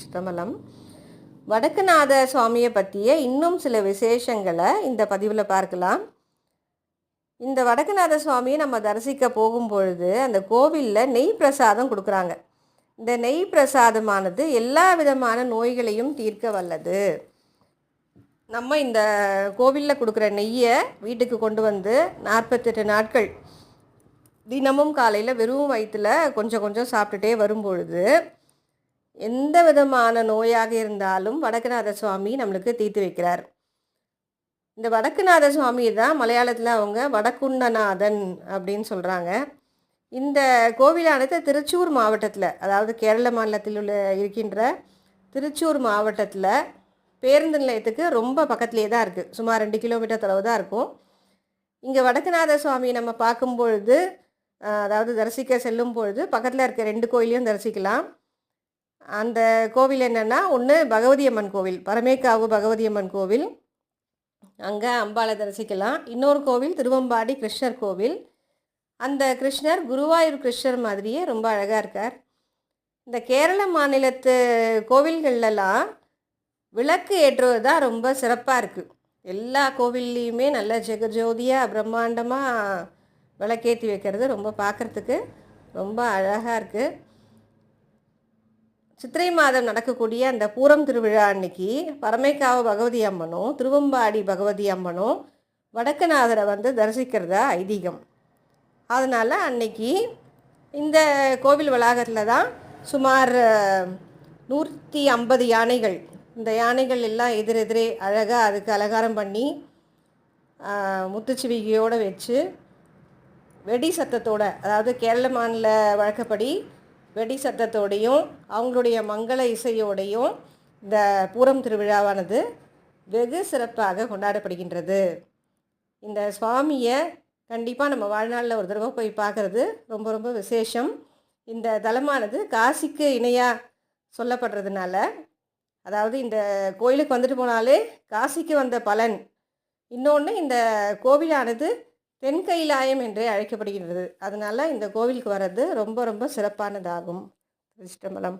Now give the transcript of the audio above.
சிதம்பலம் வடக்குநாத சுவாமியை பற்றிய இன்னும் சில விசேஷங்களை இந்த பதிவில் பார்க்கலாம். இந்த வடக்குநாத சுவாமியை நம்ம தரிசிக்க போகும் பொழுது அந்த கோவிலில் நெய் பிரசாதம் கொடுக்குறாங்க. இந்த நெய் பிரசாதமானது எல்லா விதமான நோய்களையும் தீர்க்க வல்லது. நம்ம இந்த கோவிலில் கொடுக்குற நெய்யை வீட்டுக்கு கொண்டு வந்து நாற்பத்தெட்டு நாட்கள் தினமும் காலையில் வெறும் வயிற்றில் கொஞ்சம் கொஞ்சம் சாப்பிட்டுட்டே வரும்பொழுது எந்த விதமான நோயாக இருந்தாலும் வடக்குநாத சுவாமி நம்மளுக்கு தீர்த்து வைக்கிறார். இந்த வடக்குநாத சுவாமி தான் மலையாளத்தில் அவங்க வடக்குன்னநாதன் அப்படின்னு சொல்கிறாங்க இந்த கோவிலானது திருச்சூர் மாவட்டத்தில் அதாவது கேரள மாநிலத்தில் உள்ள இருக்கின்ற திருச்சூர் மாவட்டத்தில் பேருந்து நிலையத்துக்கு ரொம்ப பக்கத்துலேயே தான் இருக்குது சுமார் ரெண்டு கிலோமீட்டர் தொலைவு தான் இருக்கும். இங்கே வடக்குநாத சுவாமியை நம்ம பார்க்கும் பொழுது அதாவது தரிசிக்க செல்லும் பொழுது பக்கத்தில் இருக்க ரெண்டு கோயிலையும் தரிசிக்கலாம். அந்த கோவில் என்னென்னா ஒன்று பகவதி அம்மன் கோவில். பரமேக்காவு பகவதி அம்மன் கோவில். அங்கே அம்பாளை தரிசிக்கலாம். இன்னொரு கோவில் திருவம்பாடி கிருஷ்ணர் கோவில். அந்த கிருஷ்ணர் குருவாயூர் கிருஷ்ணர் மாதிரியே ரொம்ப அழகாக இருக்கார். இந்த கேரள மாநிலத்து கோவில்கள்லாம் விளக்கு ஏற்றுவது தான் ரொம்ப சிறப்பாக இருக்குது எல்லா கோவில்லையுமே நல்ல ஜெகஜோதியாக பிரம்மாண்டமாக விளக்கேற்றி வைக்கிறது ரொம்ப பார்க்குறதுக்கு ரொம்ப அழகாக இருக்குது சித்திரை மாதம் நடக்கக்கூடிய அந்த பூரம் திருவிழா அன்னைக்கு பரமைக்காவு பகவதி அம்மனும் திருவம்பாடி பகவதி அம்மனும் வடக்குநாதரை வந்து தரிசிக்கிறதா ஐதீகம். அதனால் அன்னைக்கு இந்த கோவில் வளாகத்தில் தான் சுமார் நூற்றி ஐம்பது யானைகள் இந்த யானைகள் எல்லாம் எதிரெதிரே அழகாக அதுக்கு அலங்காரம் பண்ணி முத்துச்சிவிகையோடு வச்சு வெடி சத்தத்தோடு அதாவது கேரள மாநில வழக்கப்படி வெடி சத்தத்தோடையும் அவங்களுடைய மங்கள இசையோடையும் இந்த பூரம் திருவிழாவானது வெகு சிறப்பாக கொண்டாடப்படுகின்றது. இந்த சுவாமியை கண்டிப்பாக நம்ம வாழ்நாளில் ஒரு தடவை போய் பார்க்குறது ரொம்ப ரொம்ப விசேஷம். இந்த தலமானது காசிக்கு இணையாக சொல்லப்படுறதுனால அதாவது இந்த கோயிலுக்கு வந்துட்டு போனாலே காசிக்கு வந்த பலன். இன்னொன்று இந்த கோவிலானது தென்கைலாயம் என்றே அழைக்கப்படுகின்றது அதனால் இந்த கோவிலுக்கு வர்றது ரொம்ப ரொம்ப சிறப்பானதாகும். திருச்சிட்டம்பலம்